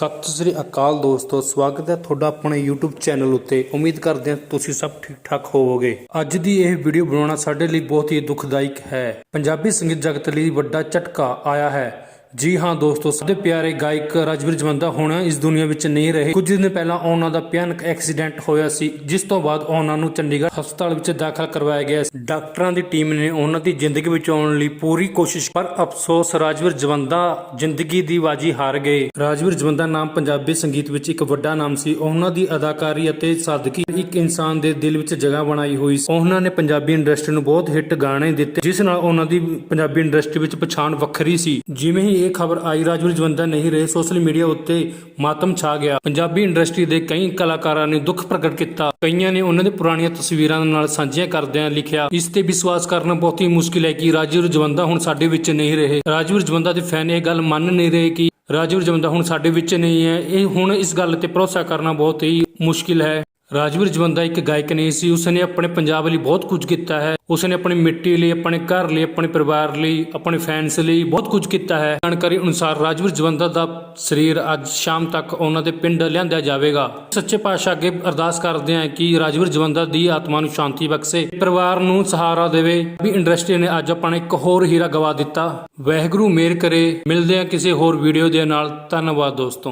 ਸਤਿ ਸ੍ਰੀ ਅਕਾਲ ਦੋਸਤੋ, ਸਵਾਗਤ ਹੈ ਤੁਹਾਡਾ ਆਪਣੇ YouTube ਚੈਨਲ ਉੱਤੇ। ਉਮੀਦ ਕਰਦੇ ਹਾਂ ਤੁਸੀਂ ਸਭ ਠੀਕ ਠਾਕ ਹੋਵੋਗੇ। ਅੱਜ ਦੀ ਇਹ ਵੀਡੀਓ ਬਣਾਉਣਾ ਸਾਡੇ ਲਈ ਬਹੁਤ ਹੀ ਦੁਖਦਾਇਕ ਹੈ। ਪੰਜਾਬੀ ਸੰਗੀਤ ਜਗਤ ਲਈ ਵੱਡਾ ਝਟਕਾ ਆਇਆ ਹੈ। ਜੀ ਹਾਂ ਦੋਸਤੋ, ਸਾਡੇ ਪਿਆਰੇ ਗਾਇਕ ਰਾਜਵੀਰ ਜਵੰਦਾ ਹੁਣ ਇਸ ਦੁਨੀਆ ਵਿੱਚ ਨਹੀਂ ਰਹੇ। ਕੁਝ ਦਿਨ ਪਹਿਲਾਂ ਉਹਨਾਂ ਦਾ ਭਿਆਨਕ ਐਕਸੀਡੈਂਟ ਹੋਇਆ ਸੀ, ਜਿਸ ਤੋਂ ਬਾਅਦ ਉਹਨਾਂ ਨੂੰ ਚੰਡੀਗੜ੍ਹ ਹਸਪਤਾਲ ਵਿੱਚ ਦਾਖਲ ਕਰਵਾਇਆ ਗਿਆ ਡਾਕਟਰਾਂ ਦੀ ਟੀਮ ਨੇ ਉਹਨਾਂ ਦੀ ਜ਼ਿੰਦਗੀ ਬਚਾਉਣ ਲਈ ਪੂਰੀ ਕੋਸ਼ਿਸ਼ ਪਰ ਅਫਸੋਸ ਰਾਜਵੀਰ ਜਵੰਦਾ ਜ਼ਿੰਦਗੀ ਦੀ ਬਾਜੀ ਹਾਰ ਗਏ। ਰਾਜਵੀਰ ਜਵੰਦਾ ਨਾਮ ਪੰਜਾਬੀ ਸੰਗੀਤ ਵਿੱਚ ਇੱਕ ਵੱਡਾ ਨਾਮ ਸੀ। ਉਹਨਾਂ ਦੀ ਅਦਾਕਾਰੀ ਅਤੇ ਸਾਦਗੀ ਇੱਕ ਇਨਸਾਨ ਦੇ ਦਿਲ ਵਿੱਚ ਜਗ੍ਹਾ ਬਣਾਈ ਹੋਈ ਸੀ। ਉਹਨਾਂ ਨੇ ਪੰਜਾਬੀ ਇੰਡਸਟਰੀ ਨੂੰ ਬਹੁਤ ਹਿੱਟ ਗਾਣੇ ਦਿੱਤੇ, ਜਿਸ ਨਾਲ ਉਹਨਾਂ ਦੀ ਪੰਜਾਬੀ ਇੰਡਸਟਰੀ ਵਿੱਚ ਪਛਾਣ ਵੱਖਰੀ ਸੀ। ਜਿਵੇਂ ਹੀ ਇਹ ਖਬਰ ਆਈ ਰਾਜਵੀਰ ਜਵੰਦਾ ਨਹੀਂ ਰਹੇ। ਸੋਸ਼ਲ ਮੀਡੀਆ ਉੱਤੇ ਮਾਤਮ ਛਾ ਗਿਆ। ਪੰਜਾਬੀ ਇੰਡਸਟਰੀ ਦੇ ਕਈ ਕਲਾਕਾਰਾਂ ਨੇ ਦੁੱਖ ਪ੍ਰਗਟ ਕੀਤਾ। ਕਈਆਂ ਨੇ ਉਹਨਾਂ ਦੇ ਪੁਰਾਣੀਆਂ ਤਸਵੀਰਾਂ ਨਾਲ ਸਾਂਝੀਆਂ ਕਰਦਿਆਂ ਲਿਖਿਆ, ਇਸ ਤੇ ਵਿਸ਼ਵਾਸ ਕਰਨਾ ਬਹੁਤ ਹੀ ਮੁਸ਼ਕਿਲ ਹੈ ਕਿ ਰਾਜਵੀਰ ਜਵੰਦਾ ਹੁਣ ਸਾਡੇ ਵਿੱਚ ਨਹੀਂ ਰਹੇ। ਰਾਜਵੀਰ ਜਵੰਦਾ ਦੇ ਫੈਨ ਇਹ ਗੱਲ ਮੰਨ ਨਹੀਂ ਰਹੇ ਕਿ ਰਾਜਵੀਰ ਜਵੰਦਾ ਹੁਣ ਸਾਡੇ ਵਿੱਚ ਨਹੀਂ ਹੈ। ਇਹ ਹੁਣ ਇਸ ਗੱਲ ਤੇ ਭਰੋਸਾ ਕਰਨਾ ਬਹੁਤ ਹੀ ਮੁਸ਼ਕਿਲ ਹੈ। ਰਾਜਵੀਰ ਜਵੰਦਾ ਇੱਕ ਗਾਇਕ ਨਹੀਂ ਸੀ। ਉਸਨੇ ਆਪਣੇ ਪੰਜਾਬ ਲਈ ਬਹੁਤ ਕੁਝ ਕੀਤਾ ਹੈ। ਉਸਨੇ ਆਪਣੀ ਮਿੱਟੀ ਲਈ, ਆਪਣੇ ਘਰ ਲਈ, ਆਪਣੇ ਪਰਿਵਾਰ ਲਈ, ਆਪਣੇ ਫੈਨਸ ਲਈ ਬਹੁਤ ਕੁਝ ਕੀਤਾ ਹੈ। ਜਾਣਕਾਰੀ ਅਨੁਸਾਰ ਰਾਜਵੀਰ ਜਵੰਦਾ ਦਾ ਸਰੀਰ ਅੱਜ ਸ਼ਾਮ ਤੱਕ ਉਹਨਾਂ ਦੇ ਪਿੰਡ ਲਿਆਂਦਾ ਜਾਵੇਗਾ। ਸੱਚੇ ਪਾਤਸ਼ਾਹ ਅੱਗੇ ਅਰਦਾਸ ਕਰਦੇ ਹਾਂ ਕਿ ਰਾਜਵੀਰ ਜਵੰਦਾ ਦੀ ਆਤਮਾ ਨੂੰ ਸ਼ਾਂਤੀ ਬਖਸ਼ੇ, ਪਰਿਵਾਰ ਨੂੰ ਸਹਾਰਾ ਦੇਵੇ। ਵੀ ਇੰਡਸਟਰੀ ਨੇ ਅੱਜ ਆਪਣਾ ਇੱਕ ਹੋਰ ਹੀਰਾ ਗਵਾ ਦਿੱਤਾ। ਵਾਹਿਗੁਰੂ ਮੇਰ ਕਰੇ। ਮਿਲਦੇ ਹਾਂ ਕਿਸੇ ਹੋਰ ਵੀਡੀਓ ਦੇ ਨਾਲ। ਧੰਨਵਾਦ ਦੋਸਤੋ।